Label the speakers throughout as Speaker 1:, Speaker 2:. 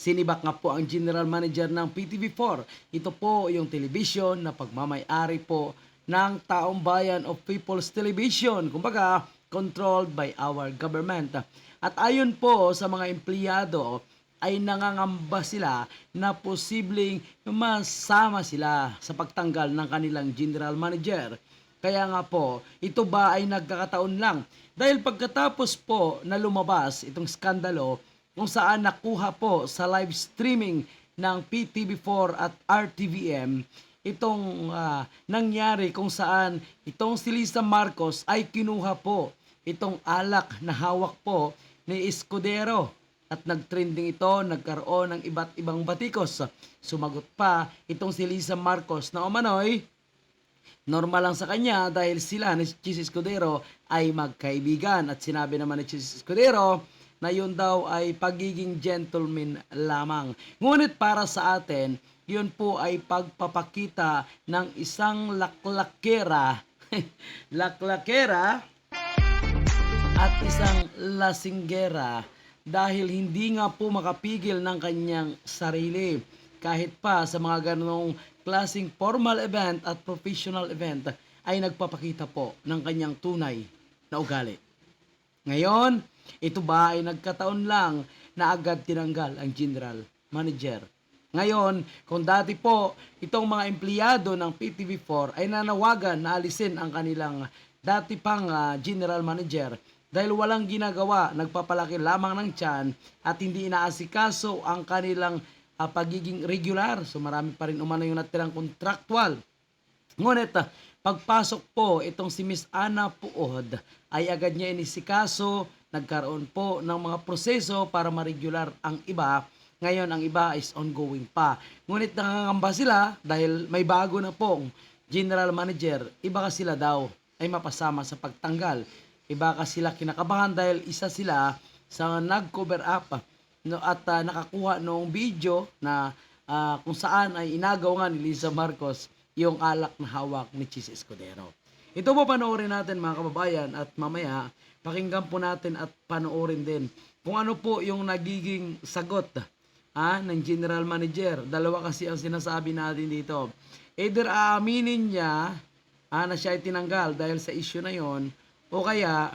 Speaker 1: Sinibak nga po ang general manager ng PTV4. Ito po yung television na pagmamayari po ng taong bayan of People's Television. Kumbaga, controlled by our government. At ayon po sa mga empleyado, ay nangangamba sila na posibleng masama sila sa pagtanggal ng kanilang general manager. Kaya nga po, ito ba ay nagkakataon lang? Dahil pagkatapos po na lumabas itong skandalo kung saan nakuha po sa live streaming ng PTV4 at RTVM itong ah, nangyari kung saan itong si Lisa Marcos ay kinuha po itong alak na hawak po ni Escudero at nagtrending ito, nagkaroon ng iba't ibang batikos. Sumagot pa itong si Lisa Marcos na umano'y normal lang sa kanya dahil sila ni Chis Escudero ay magkaibigan at sinabi naman ni Chis Escudero na yun daw ay pagiging gentleman lamang. Ngunit para sa atin, yun po ay pagpapakita ng isang laklakera laklakera at isang lasinggera dahil hindi nga po makapigil ng kanyang sarili. Kahit pa sa mga ganong klaseng formal event at professional event ay nagpapakita po ng kanyang tunay na ugali. Ngayon, ito ba ay nagkataon lang na agad tinanggal ang general manager? Ngayon, kung dati po itong mga empleyado ng PTV4 ay nanawagan na alisin ang kanilang dati pang ah, general manager dahil walang ginagawa, nagpapalaki lamang ng tiyan at hindi inaasikaso ang kanilang ah, pagiging regular. So marami pa rin umano yung natirang contractual. Ngunit, ah, pagpasok po itong si Miss Ana Puod ay agad niya inisikaso, nagkaroon po ng mga proseso para ma-regular ang iba. Ngayon, ang iba is ongoing pa. Ngunit nakangamba sila dahil may bago na pong general manager. Iba ka sila daw ay mapasama sa pagtanggal. Iba ka sila kinakabahan dahil isa sila sa nag-cover up no, at ah, nakakuha noong video na ah, kung saan ay inagaw nga ni Lisa Marcos yung alak na hawak ni Chis Escudero. Ito po panoorin natin mga kababayan at mamaya pakinggan po natin at panoorin din kung ano po yung nagiging sagot ah, ng general manager. Dalawa kasi ang sinasabi natin dito. Either aaminin niya ah, na siya ay tinanggal dahil sa issue na yon o kaya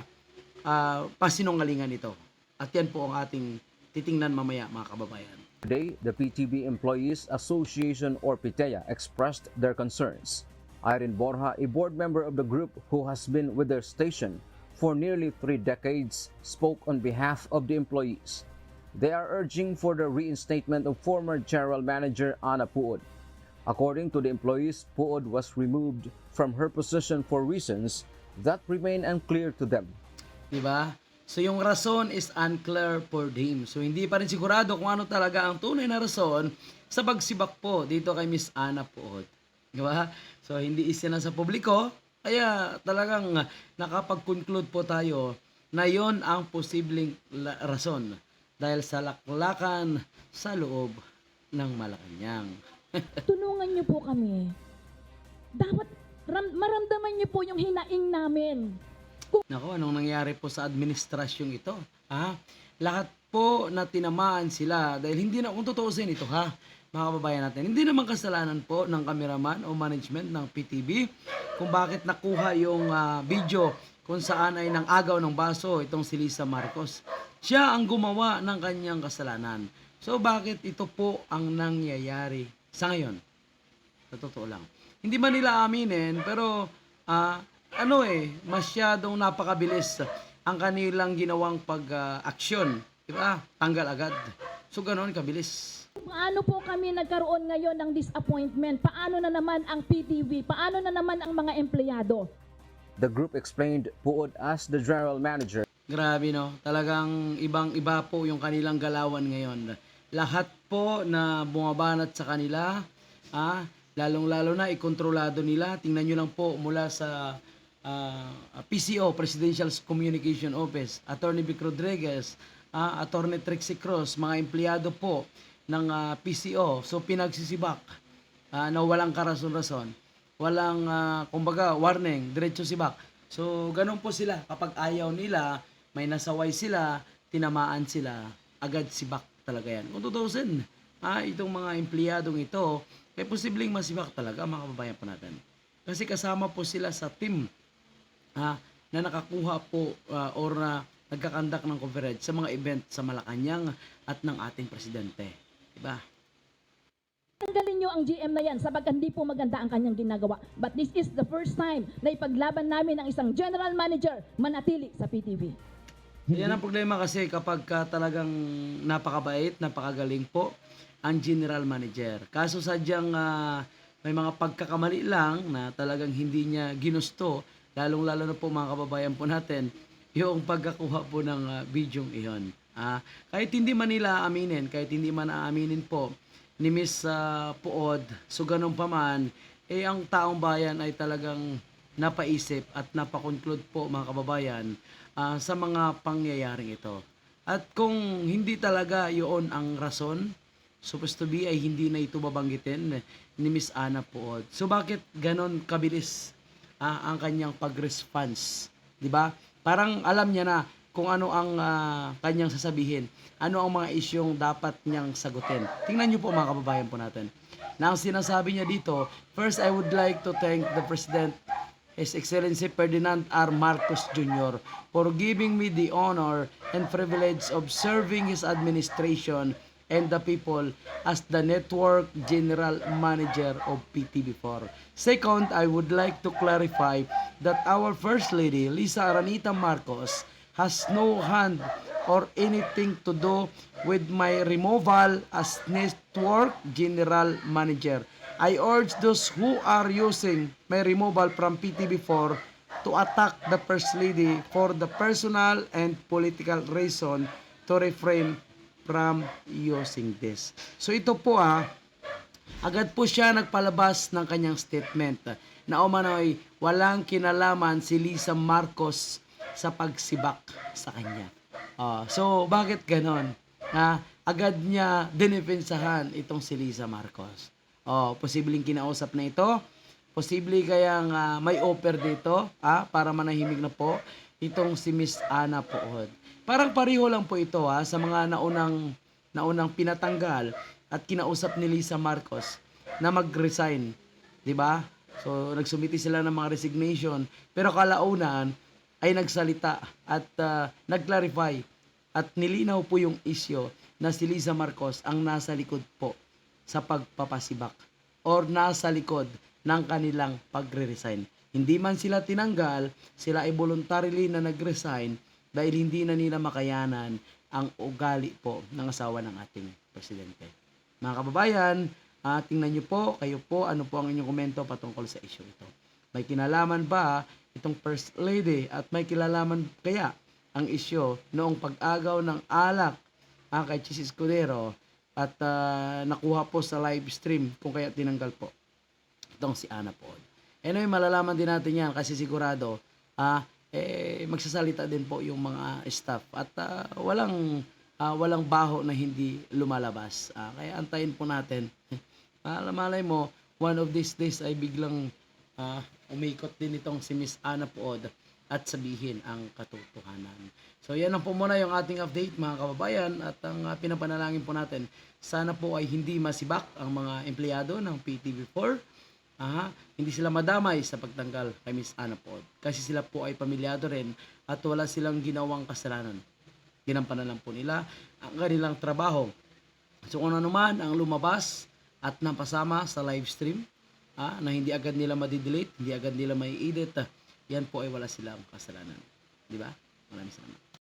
Speaker 1: ah, pasinungalingan ito. At yan po ang ating titingnan mamaya mga kababayan.
Speaker 2: Today, the PTB Employees Association or PITEA expressed their concerns. Irene Borja, a board member of the group who has been with their station for nearly three decades, spoke on behalf of the employees. They are urging for the reinstatement of former general manager Ana Puod. According to the employees, Puod was removed from her position for reasons that remain unclear to them.
Speaker 1: Di ba? So yung rason is unclear for him. So hindi pa rin sigurado kung ano talaga ang tunay na rason sa pagsibak po dito kay Miss Ana Puod. Di ba? So hindi isina sa publiko, kaya talagang nakapag-conclude po tayo na yon ang posibleng rason dahil sa laklakan sa loob ng Malacanang.
Speaker 3: tulungan niyo po kami. Dapat ram- maramdaman niyo po yung hinaing namin.
Speaker 1: Nako, anong nangyari po sa administrasyong ito? Ha? Lahat po na tinamaan sila dahil hindi na, kung tutuusin ito ha, mga kababayan natin, hindi naman kasalanan po ng cameraman o management ng PTV kung bakit nakuha yung ah, video kung saan ay nang agaw ng baso itong si Lisa Marcos. Siya ang gumawa ng kanyang kasalanan. So bakit ito po ang nangyayari sa ngayon? Sa totoo lang. Hindi man nila aminin, pero ah, ano eh, masyadong napakabilis ang kanilang ginawang pag-aksyon. di ba? Tanggal agad. So ganoon kabilis.
Speaker 3: Paano po kami nagkaroon ngayon ng disappointment? Paano na naman ang PTV? Paano na naman ang mga empleyado?
Speaker 2: The group explained Puod as the general manager
Speaker 1: Grabe no, talagang ibang-iba po yung kanilang galawan ngayon. Lahat po na bumabanat sa kanila, ah, lalong-lalo na ikontrolado nila. Tingnan nyo lang po mula sa ah, PCO, Presidential Communication Office, Attorney Vic Rodriguez, ah, Attorney Trixie Cruz, mga empleyado po ng ah, PCO. So pinagsisibak ah, na walang karason-rason. Walang, ah, kumbaga, warning, diretso sibak. So, ganun po sila. Kapag ayaw nila, may nasaway sila, tinamaan sila, agad sibak talaga yan. Kung 2,000, ah, itong mga empleyadong ito, eh posibleng masibak talaga mga kababayan po natin. Kasi kasama po sila sa team ah, na nakakuha po ah, or na nagkakandak ng coverage sa mga event sa Malacanang at ng ating presidente. Diba?
Speaker 3: Tanggalin nyo ang GM na yan sapagkat hindi po maganda ang kanyang ginagawa. But this is the first time na ipaglaban namin ang isang general manager manatili sa PTV.
Speaker 1: Yan ang problema kasi kapag ka talagang napakabait, napakagaling po ang general manager. Kaso sadyang ah, may mga pagkakamali lang na talagang hindi niya ginusto, lalong-lalo na po mga kababayan po natin, yung pagkakuha po ng uh, bidyong iyon. Ah, kahit hindi man nila aminin, kahit hindi man aaminin po ni Miss ah, Puod, so ganun pa man, eh ang taong bayan ay talagang napaisip at napakonclude po mga kababayan ah, sa mga pangyayaring ito. At kung hindi talaga yun ang rason, supposed to be ay hindi na ito babanggitin ni Miss Ana Puod. So bakit ganon kabilis ah, ang kanyang pag-response? 'Di ba? Parang alam niya na kung ano ang ah, kanyang sasabihin, ano ang mga isyong dapat niyang sagutin. Tingnan niyo po mga kababayan po natin. Na ang sinasabi niya dito, first I would like to thank the President His Excellency Ferdinand R. Marcos Jr. for giving me the honor and privilege of serving his administration and the people as the Network General Manager of PTV4. Second, I would like to clarify that our First Lady, Lisa Aranita Marcos, has no hand or anything to do with my removal as Network General Manager. I urge those who are using my removal from PTV4 to attack the First Lady for the personal and political reason to refrain from using this. So ito po ah, agad po siya nagpalabas ng kanyang statement na umano'y walang kinalaman si Lisa Marcos sa pagsibak sa kanya. Ah, so bakit ganon? Na agad niya dinepensahan itong si Lisa Marcos. Oh, posibleng kinausap na ito. Posible kayang ah, may offer dito ah, para manahimik na po itong si Miss Ana Pood. Parang pareho lang po ito ha, sa mga naunang naunang pinatanggal at kinausap ni Lisa Marcos na mag-resign, ba? So nagsumiti sila ng mga resignation, pero kalaunan ay nagsalita at ah, nag-clarify at nilinaw po yung isyo na si Lisa Marcos ang nasa likod po sa pagpapasibak or nasa likod ng kanilang pagre-resign. Hindi man sila tinanggal, sila ay voluntarily na nag-resign dahil hindi na nila makayanan ang ugali po ng asawa ng ating presidente. Mga kababayan, ah, tingnan nyo po, kayo po, ano po ang inyong komento patungkol sa issue ito. May kinalaman ba itong First Lady at may kilalaman kaya ang isyo noong pag-agaw ng alak ah, kay Chis Escudero at ah, nakuha po sa live stream kung kaya tinanggal po itong si Ana po. Anyway, malalaman din natin yan kasi sigurado ah, eh, magsasalita din po yung mga staff at ah, walang ah, walang baho na hindi lumalabas. Ah, kaya antayin po natin. Ah, malay mo, one of these days ay biglang ah, umikot din itong si Miss Ana Puod at sabihin ang katotohanan. So yan lang po muna yung ating update mga kababayan at ang ah, pinapanalangin po natin sana po ay hindi masibak ang mga empleyado ng PTV4 Aha, hindi sila madamay sa pagtanggal kay Miss Ana Pod. Kasi sila po ay pamilyado rin at wala silang ginawang kasalanan. Ginampanan lang po nila ang kanilang trabaho. So kung ano man ang lumabas at napasama sa live stream, ah, na hindi agad nila madidelete, hindi agad nila may edit, yan po ay wala silang kasalanan. Di ba? Maraming salamat.